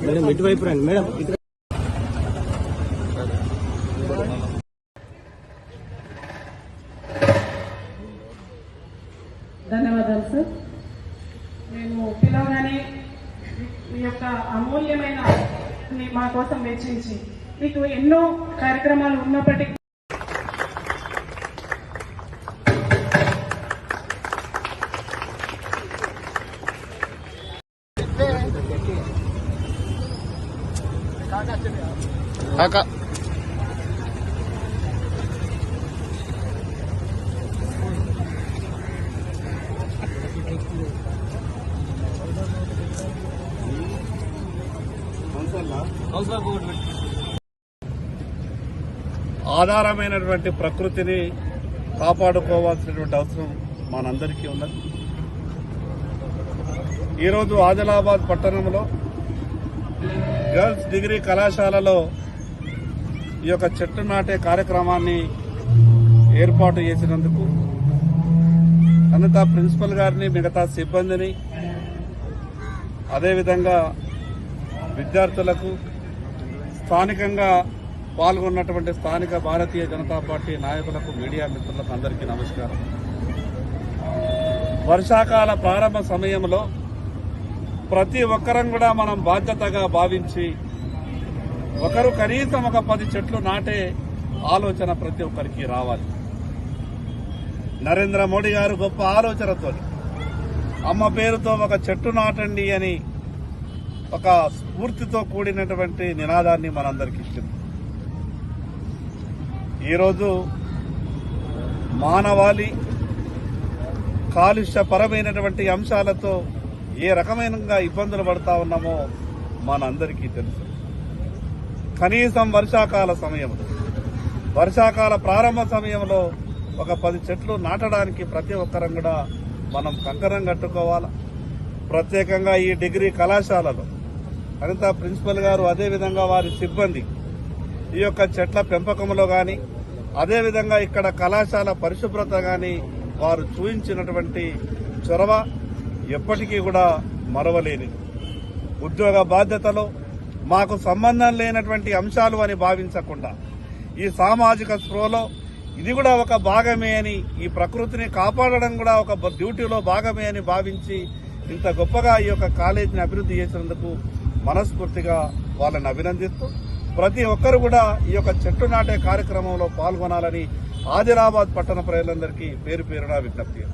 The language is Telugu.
మేడం ఇటువైపు రండి. మేడం ధన్యవాదాలు సార్. మేము పిలవగానే మీ యొక్క అమూల్యమైన మా కోసం వెచ్చించి మీకు ఎన్నో కార్యక్రమాలు ఉన్నప్పటికీ కాకా. ఆధారమైనటువంటి ప్రకృతిని కాపాడుకోవాల్సినటువంటి అవసరం మనందరికీ ఉన్నది. ఈరోజు ఆదిలాబాద్ పట్టణంలో గర్ల్స్ డిగ్రీ కళాశాలలో ఈ యొక్క చెట్టు నాటే కార్యక్రమాన్ని ఏర్పాటు చేసినందుకు అనంత ప్రిన్సిపల్ గారిని మిగతా సిబ్బందిని అదేవిధంగా విద్యార్థులకు స్థానికంగా పాల్గొన్నటువంటి స్థానిక భారతీయ జనతా పార్టీ నాయకులకు మీడియా మిత్రులకు అందరికీ నమస్కారం. వర్షాకాల ప్రారంభ సమయంలో ప్రతి ఒక్కరం కూడా మనం బాధ్యతగా భావించి ఒకరు కనీసం ఒక పది చెట్లు నాటే ఆలోచన ప్రతి ఒక్కరికి రావాలి. నరేంద్ర మోడీ గారు గొప్ప ఆలోచనతో అమ్మ పేరుతో ఒక చెట్టు నాటండి అని ఒక స్ఫూర్తితో కూడినటువంటి నినాదాన్ని మనందరికి ఇచ్చింది. ఈరోజు మానవాళి కాలుష్యపరమైనటువంటి అంశాలతో ఏ రకమైన ఇబ్బందులు పడతా ఉన్నామో మనందరికీ తెలుసు. కనీసం వర్షాకాల సమయంలో వర్షాకాల ప్రారంభ సమయంలో ఒక పది చెట్లు నాటడానికి ప్రతి ఒక్కరం కూడా మనం కంకణం కట్టుకోవాలా? ప్రత్యేకంగా ఈ డిగ్రీ కళాశాలలో అనిత ప్రిన్సిపల్ గారు అదేవిధంగా వారి సిబ్బంది ఈ యొక్క చెట్ల పెంపకంలో కానీ అదేవిధంగా ఇక్కడ కళాశాల పరిశుభ్రత కానీ వారు చూపించినటువంటి చొరవ ఎప్పటికీ కూడా మరవలేని ఉద్యోగ బాధ్యతలో మాకు సంబంధం లేనటువంటి అంశాలు అని భావించకుండా ఈ సామాజిక స్పృహలో ఇది కూడా ఒక భాగమే అని ఈ ప్రకృతిని కాపాడడం కూడా ఒక డ్యూటీలో భాగమే అని భావించి ఇంత గొప్పగా ఈ యొక్క కాలేజీని అభివృద్ధి చేసినందుకు మనస్ఫూర్తిగా వాళ్ళని అభినందిస్తూ ప్రతి ఒక్కరు కూడా ఈ యొక్క చెట్టు నాటే కార్యక్రమంలో పాల్గొనాలని ఆదిలాబాద్ పట్టణ ప్రజలందరికీ పేరు పేరున విజ్ఞప్తి